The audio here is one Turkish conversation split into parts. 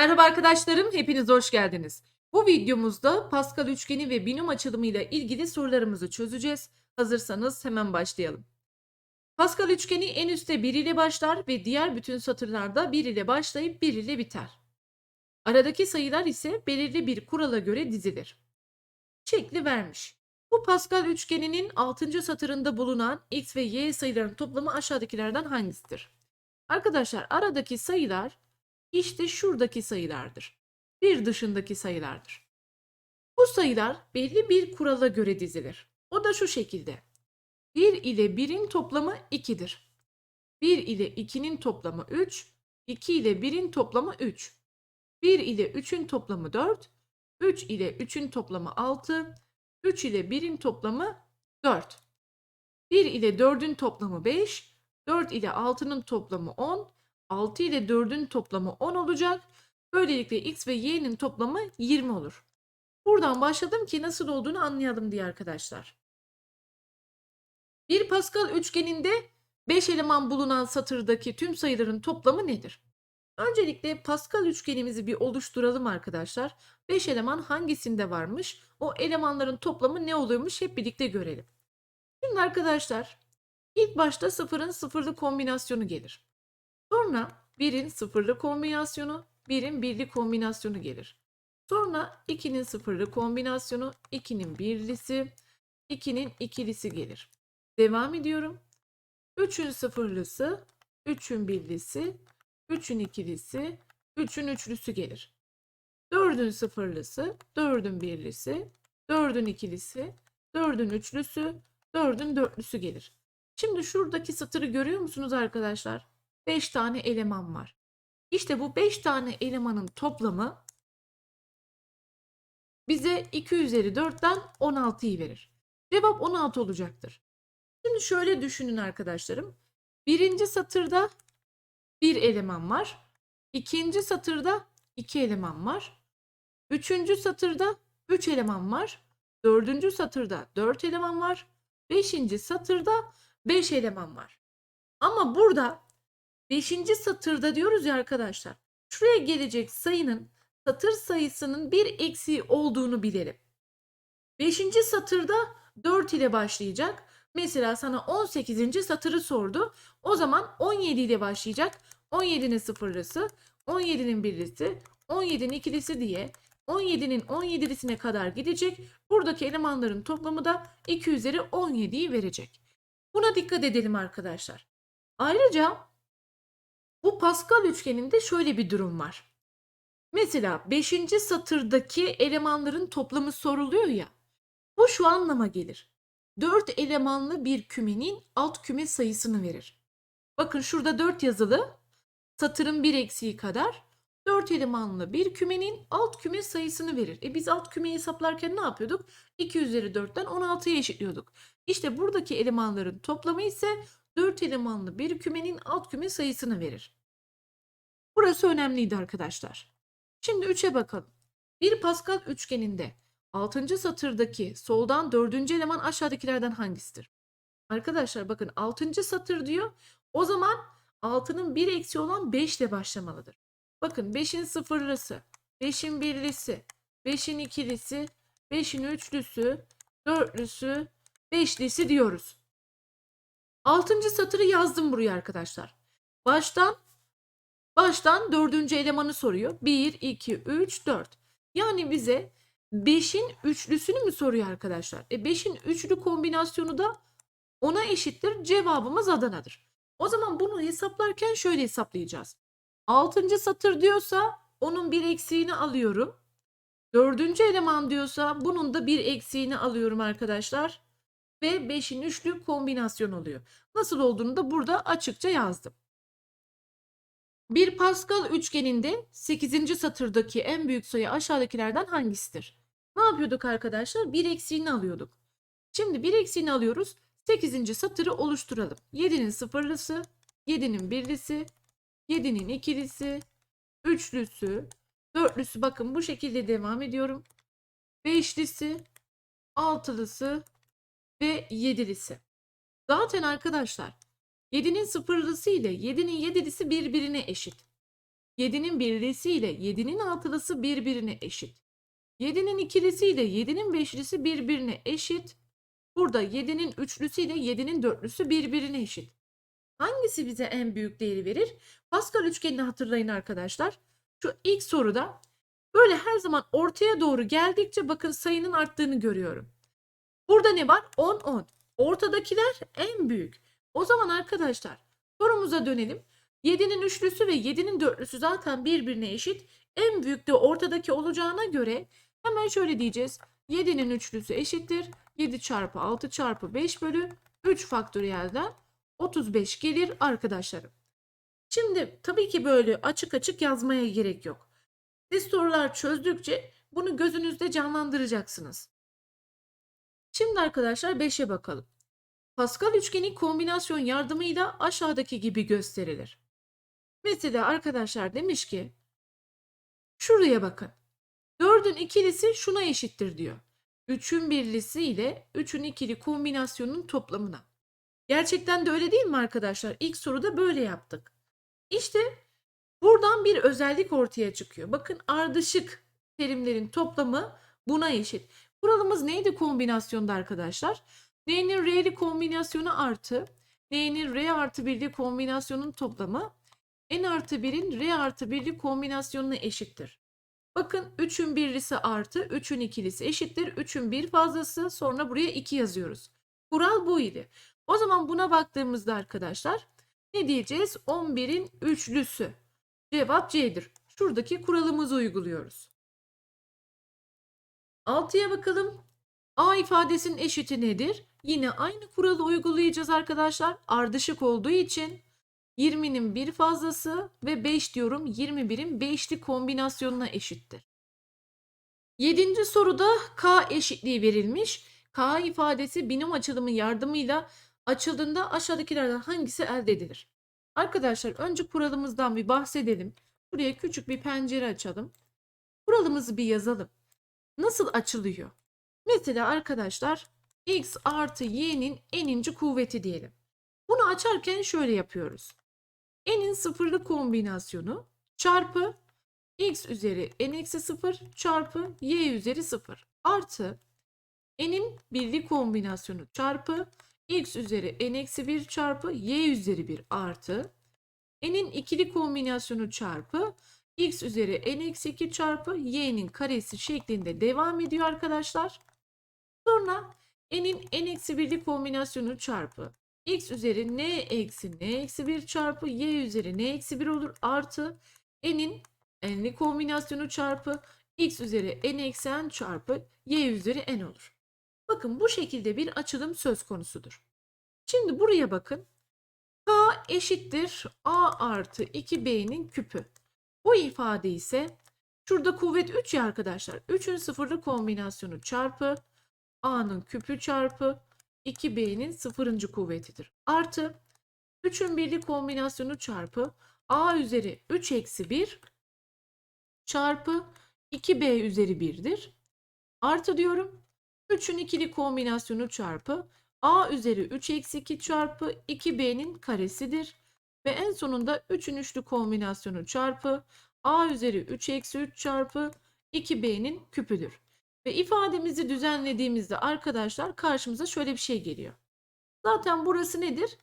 Merhaba arkadaşlarım, hepiniz hoş geldiniz. Bu videomuzda Pascal üçgeni ve binom açılımıyla ilgili sorularımızı çözeceğiz. Hazırsanız hemen başlayalım. Pascal üçgeni en üstte 1 ile başlar ve diğer bütün satırlarda 1 ile başlayıp 1 ile biter. Aradaki sayılar ise belirli bir kurala göre dizilir. Şekli vermiş. Bu Pascal üçgeninin 6. satırında bulunan x ve y sayılarının toplamı aşağıdakilerden hangisidir? Arkadaşlar aradaki sayılar işte şuradaki sayılardır. Bir dışındaki sayılardır. Bu sayılar belli bir kurala göre dizilir. O da şu şekilde. 1 ile 1'in toplamı 2'dir. 1 ile 2'nin toplamı 3, 2 ile 1'in toplamı 3. 1 ile 3'ün toplamı 4, 3 ile 3'ün toplamı 6, 3 ile 1'in toplamı 4. 1 ile 4'ün toplamı 5, 4 ile 6'nın toplamı 10, 6 ile 4'ün toplamı 10 olacak. Böylelikle x ve y'nin toplamı 20 olur. Buradan başladım ki nasıl olduğunu anlayalım diye arkadaşlar. Bir Pascal üçgeninde 5 eleman bulunan satırdaki tüm sayıların toplamı nedir? Öncelikle Pascal üçgenimizi bir oluşturalım arkadaşlar. 5 eleman hangisinde varmış? O elemanların toplamı ne oluyormuş hep birlikte görelim. Şimdi arkadaşlar ilk başta sıfırın sıfırlı kombinasyonu gelir. Sonra 1'in sıfırlı kombinasyonu, 1'in birli kombinasyonu gelir. Sonra 2'nin sıfırlı kombinasyonu, 2'nin birlisi, 2'nin ikilisi gelir. Devam ediyorum. 3'ün sıfırlısı, 3'ün birlisi, 3'ün ikilisi, 3'ün üçlüsü gelir. 4'ün sıfırlısı, 4'ün birlisi, 4'ün ikilisi, 4'ün üçlüsü, 4'ün dörtlüsü gelir. Şimdi şuradaki satırı görüyor musunuz arkadaşlar? 5 tane eleman var. İşte bu 5 tane elemanın toplamı bize 2 üzeri 4'ten 16'yı verir. Cevap 16 olacaktır. Şimdi şöyle düşünün arkadaşlarım. Birinci satırda bir eleman var. İkinci satırda iki eleman var. Üçüncü satırda üç eleman var. Dördüncü satırda dört eleman var. Beşinci satırda beş eleman var. Ama burada Beşinci satırda diyoruz ya arkadaşlar. Şuraya gelecek sayının satır sayısının bir eksiği olduğunu bilelim. Beşinci satırda 4 ile başlayacak. Mesela sana 18. satırı sordu. O zaman 17 ile başlayacak. 17'nin sıfırlısı, 17'nin birlisi, 17'nin ikilisi diye 17'nin 17'lisine kadar gidecek. Buradaki elemanların toplamı da 2 üzeri 17'yi verecek. Buna dikkat edelim arkadaşlar. Ayrıca bu Pascal üçgeninde şöyle bir durum var. Mesela 5. satırdaki elemanların toplamı soruluyor ya. Bu şu anlama gelir. 4 elemanlı bir kümenin alt küme sayısını verir. Bakın şurada 4 yazılı. Satırın bir eksiği kadar 4 elemanlı bir kümenin alt küme sayısını verir. E biz alt kümeyi hesaplarken ne yapıyorduk? 2 üzeri 4'ten 16'ya eşitliyorduk. İşte buradaki elemanların toplamı ise 4 elemanlı bir kümenin alt küme sayısını verir. Burası önemliydi arkadaşlar. Şimdi 3'e bakalım. Bir Pascal üçgeninde 6. satırdaki soldan 4. eleman aşağıdakilerden hangisidir? Arkadaşlar bakın 6. satır diyor. O zaman 6'nın bir eksi olan 5 ile başlamalıdır. Bakın 5'in sıfırlısı, 5'in birlisi, 5'in ikilisi, 5'in üçlüsü, dörtlüsü, beşlisi diyoruz. 6. satırı yazdım buraya arkadaşlar. Baştan baştan dördüncü elemanı soruyor. 1, 2, 3, 4. Yani bize 5'in üçlüsünü mü soruyor arkadaşlar? E 5'in üçlü kombinasyonu da ona eşittir. Cevabımız Adana'dır. O zaman bunu hesaplarken şöyle hesaplayacağız. 6. satır diyorsa onun bir eksiğini alıyorum. Dördüncü eleman diyorsa bunun da bir eksiğini alıyorum arkadaşlar. Ve 5'in üçlü kombinasyon oluyor. Nasıl olduğunu da burada açıkça yazdım. Bir Pascal üçgeninde 8. satırdaki en büyük sayı aşağıdakilerden hangisidir? Ne yapıyorduk arkadaşlar? Bir eksiğini alıyorduk. Şimdi bir eksiğini alıyoruz. 8. satırı oluşturalım. 7'nin sıfırlısı, 7'nin birlisi, 7'nin ikilisi, üçlüsü, dörtlüsü bakın bu şekilde devam ediyorum. Beşlisi, altılısı ve yedilisi. Zaten arkadaşlar 7'nin sıfırlısı ile 7'nin yedilisi birbirine eşit. 7'nin birlisi ile 7'nin altılısı birbirine eşit. 7'nin ikilisi ile 7'nin beşlisi birbirine eşit. Burada 7'nin üçlüsü ile 7'nin dörtlüsü birbirine eşit. Hangisi bize en büyük değeri verir? Pascal üçgenini hatırlayın arkadaşlar. Şu ilk soruda böyle her zaman ortaya doğru geldikçe bakın sayının arttığını görüyorum. Burada ne var? 10 10. Ortadakiler en büyük. O zaman arkadaşlar sorumuza dönelim. 7'nin üçlüsü ve 7'nin dörtlüsü zaten birbirine eşit. En büyük de ortadaki olacağına göre hemen şöyle diyeceğiz. 7'nin üçlüsü eşittir. 7 çarpı 6 çarpı 5 bölü 3 faktöriyelden 35 gelir arkadaşlarım. Şimdi tabii ki böyle açık açık yazmaya gerek yok. Siz sorular çözdükçe bunu gözünüzde canlandıracaksınız. Şimdi arkadaşlar 5'e bakalım. Pascal üçgeni kombinasyon yardımıyla aşağıdaki gibi gösterilir. Mesela arkadaşlar demiş ki şuraya bakın. 4'ün ikilisi şuna eşittir diyor. 3'ün birlisi ile 3'ün ikili kombinasyonunun toplamına. Gerçekten de öyle değil mi arkadaşlar? İlk soruda böyle yaptık. İşte buradan bir özellik ortaya çıkıyor. Bakın ardışık terimlerin toplamı buna eşit. Kuralımız neydi kombinasyonda arkadaşlar? N'nin R'li kombinasyonu artı N'nin R artı 1'li kombinasyonun toplamı N artı 1'in R artı 1'li kombinasyonuna eşittir. Bakın 3'ün birlisi artı 3'ün ikilisi eşittir. 3'ün bir fazlası sonra buraya 2 yazıyoruz. Kural bu idi. O zaman buna baktığımızda arkadaşlar ne diyeceğiz? 11'in üçlüsü. Cevap C'dir. Şuradaki kuralımızı uyguluyoruz. 6'ya bakalım. A ifadesinin eşiti nedir? Yine aynı kuralı uygulayacağız arkadaşlar. Ardışık olduğu için 20'nin bir fazlası ve 5 diyorum 21'in 5'li kombinasyonuna eşittir. 7. soruda K eşitliği verilmiş. K ifadesi binom açılımı yardımıyla açıldığında aşağıdakilerden hangisi elde edilir? Arkadaşlar önce kuralımızdan bir bahsedelim. Buraya küçük bir pencere açalım. Kuralımızı bir yazalım. Nasıl açılıyor? Mesela arkadaşlar x artı y'nin eninci kuvveti diyelim. Bunu açarken şöyle yapıyoruz. n'in sıfırlı kombinasyonu çarpı x üzeri n eksi 0 çarpı y üzeri 0 artı n'in birli kombinasyonu çarpı x üzeri n eksi 1 çarpı y üzeri 1 artı n'in ikili kombinasyonu çarpı x üzeri n eksi 2 çarpı y'nin karesi şeklinde devam ediyor arkadaşlar. Sonra n'in n eksi 1'li kombinasyonu çarpı x üzeri n eksi n eksi 1 çarpı y üzeri n eksi 1 olur artı n'in n'li kombinasyonu çarpı x üzeri n eksi n çarpı y üzeri n olur. Bakın bu şekilde bir açılım söz konusudur. Şimdi buraya bakın. K eşittir A artı 2B'nin küpü. Bu ifade ise şurada kuvvet 3 ya arkadaşlar. 3'ün sıfırlı kombinasyonu çarpı A'nın küpü çarpı 2B'nin sıfırıncı kuvvetidir. Artı 3'ün birli kombinasyonu çarpı A üzeri 3 eksi 1 çarpı 2B üzeri 1'dir. Artı diyorum 3'ün ikili kombinasyonu çarpı a üzeri 3 eksi 2 çarpı 2b'nin karesidir. Ve en sonunda 3'ün üçlü kombinasyonu çarpı a üzeri 3 eksi 3 çarpı 2b'nin küpüdür. Ve ifademizi düzenlediğimizde arkadaşlar karşımıza şöyle bir şey geliyor. Zaten burası nedir?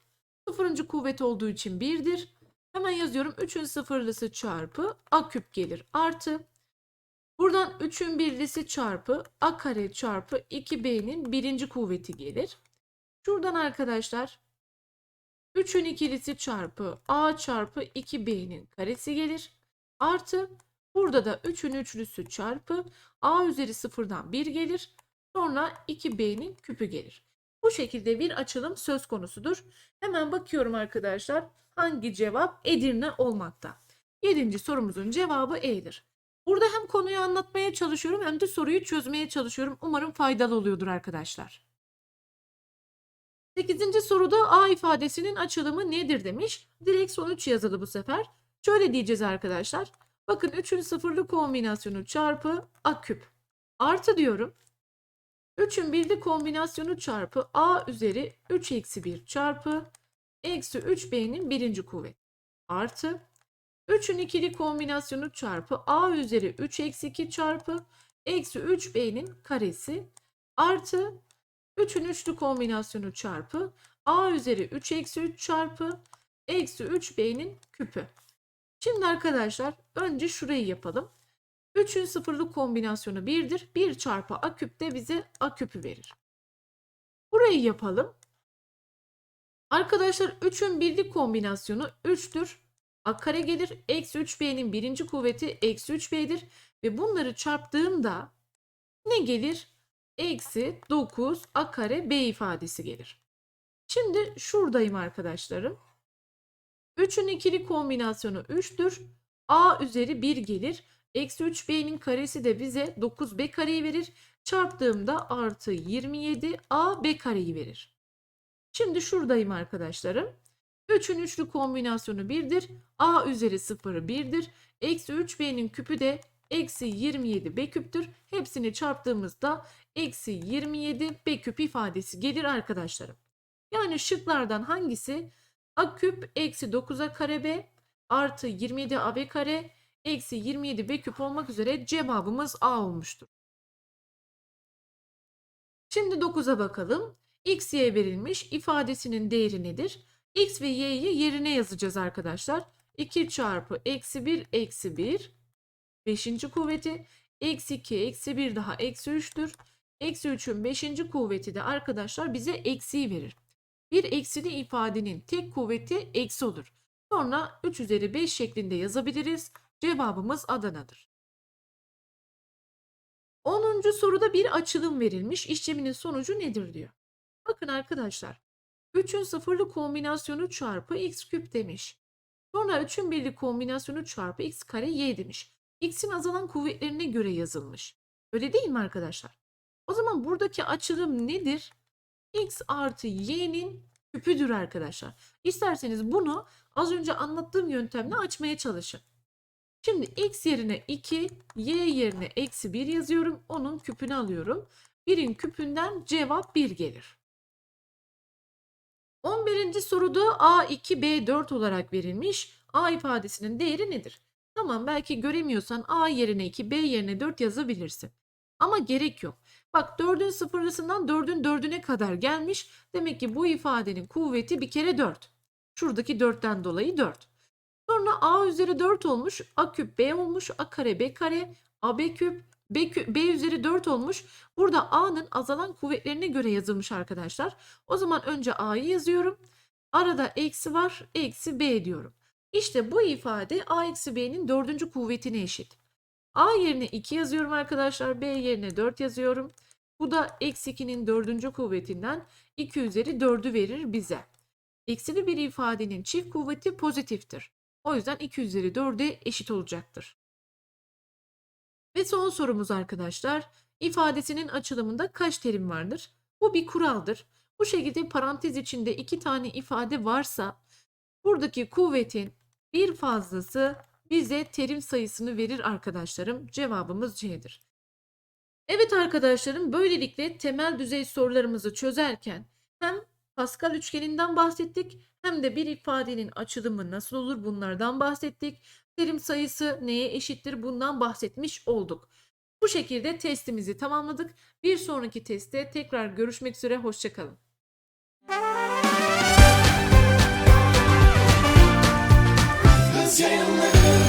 Sıfırıncı kuvvet olduğu için 1'dir. Hemen yazıyorum 3'ün sıfırlısı çarpı a küp gelir. Artı buradan 3'ün birlisi çarpı a kare çarpı 2b'nin birinci kuvveti gelir. Şuradan arkadaşlar 3'ün ikilisi çarpı a çarpı 2b'nin karesi gelir. Artı burada da 3'ün üçlüsü çarpı a üzeri sıfırdan 1 gelir. Sonra 2b'nin küpü gelir. Bu şekilde bir açılım söz konusudur. Hemen bakıyorum arkadaşlar hangi cevap Edirne olmakta. 7. sorumuzun cevabı E'dir. Burada hem konuyu anlatmaya çalışıyorum hem de soruyu çözmeye çalışıyorum. Umarım faydalı oluyordur arkadaşlar. 8. soruda A ifadesinin açılımı nedir demiş. Direkt sonuç yazılı bu sefer. Şöyle diyeceğiz arkadaşlar. Bakın 3'ün sıfırlı kombinasyonu çarpı A küp. Artı diyorum. 3'ün birli kombinasyonu çarpı A üzeri 3 eksi 1 çarpı eksi 3B'nin birinci kuvvet. Artı 3'ün ikili kombinasyonu çarpı a üzeri 3 eksi 2 çarpı eksi 3b'nin karesi artı 3'ün üçlü kombinasyonu çarpı a üzeri 3 eksi 3 çarpı eksi 3b'nin küpü. Şimdi arkadaşlar önce şurayı yapalım. 3'ün sıfırlı kombinasyonu 1'dir. 1 çarpı a küp de bize a küpü verir. Burayı yapalım. Arkadaşlar 3'ün birlik kombinasyonu 3'tür. A kare gelir. Eksi 3b'nin birinci kuvveti eksi 3b'dir. Ve bunları çarptığımda ne gelir? Eksi 9 a kare b ifadesi gelir. Şimdi şuradayım arkadaşlarım. 3'ün ikili kombinasyonu 3'tür. a üzeri 1 gelir. Eksi 3b'nin karesi de bize 9b kareyi verir. Çarptığımda artı 27 a b kareyi verir. Şimdi şuradayım arkadaşlarım. 3'ün üçlü kombinasyonu 1'dir. A üzeri 0 1'dir. Eksi 3B'nin küpü de eksi 27 B küptür. Hepsini çarptığımızda eksi 27 B küp ifadesi gelir arkadaşlarım. Yani şıklardan hangisi? A küp eksi 9A kare B artı 27 AB kare eksi 27 B küp olmak üzere cevabımız A olmuştur. Şimdi 9'a bakalım. X, Y verilmiş. ifadesinin değeri nedir? X ve Y'yi yerine yazacağız arkadaşlar. 2 çarpı eksi 1 eksi 1. Beşinci kuvveti. Eksi 2 eksi 1 daha eksi 3'tür. Eksi 3'ün beşinci kuvveti de arkadaşlar bize eksiyi verir. Bir eksili ifadenin tek kuvveti eksi olur. Sonra 3 üzeri 5 şeklinde yazabiliriz. Cevabımız Adana'dır. 10. soruda bir açılım verilmiş. İşleminin sonucu nedir diyor. Bakın arkadaşlar. 3'ün sıfırlı kombinasyonu çarpı x küp demiş. Sonra 3'ün birlik kombinasyonu çarpı x kare y demiş. X'in azalan kuvvetlerine göre yazılmış. Öyle değil mi arkadaşlar? O zaman buradaki açılım nedir? x artı y'nin küpüdür arkadaşlar. İsterseniz bunu az önce anlattığım yöntemle açmaya çalışın. Şimdi x yerine 2, y yerine eksi 1 yazıyorum. Onun küpünü alıyorum. 1'in küpünden cevap 1 gelir. 11. soruda A2, B4 olarak verilmiş. A ifadesinin değeri nedir? Tamam belki göremiyorsan A yerine 2, B yerine 4 yazabilirsin. Ama gerek yok. Bak 4'ün sıfırlısından 4'ün 4'üne kadar gelmiş. Demek ki bu ifadenin kuvveti bir kere 4. Şuradaki 4'ten dolayı 4. Sonra A üzeri 4 olmuş. A küp B olmuş. A kare B kare. A B küp B, küp, B üzeri 4 olmuş. Burada A'nın azalan kuvvetlerine göre yazılmış arkadaşlar. O zaman önce A'yı yazıyorum. Arada eksi var. Eksi B diyorum. İşte bu ifade A eksi B'nin dördüncü kuvvetine eşit. A yerine 2 yazıyorum arkadaşlar. B yerine 4 yazıyorum. Bu da eksi 2'nin dördüncü kuvvetinden 2 üzeri 4'ü verir bize. Eksili bir ifadenin çift kuvveti pozitiftir. O yüzden 2 üzeri 4'e eşit olacaktır. Ve son sorumuz arkadaşlar. İfadesinin açılımında kaç terim vardır? Bu bir kuraldır. Bu şekilde parantez içinde iki tane ifade varsa buradaki kuvvetin bir fazlası bize terim sayısını verir arkadaşlarım. Cevabımız C'dir. Evet arkadaşlarım böylelikle temel düzey sorularımızı çözerken hem Pascal üçgeninden bahsettik hem de bir ifadenin açılımı nasıl olur bunlardan bahsettik. Terim sayısı neye eşittir bundan bahsetmiş olduk. Bu şekilde testimizi tamamladık. Bir sonraki testte tekrar görüşmek üzere hoşçakalın. Sailor.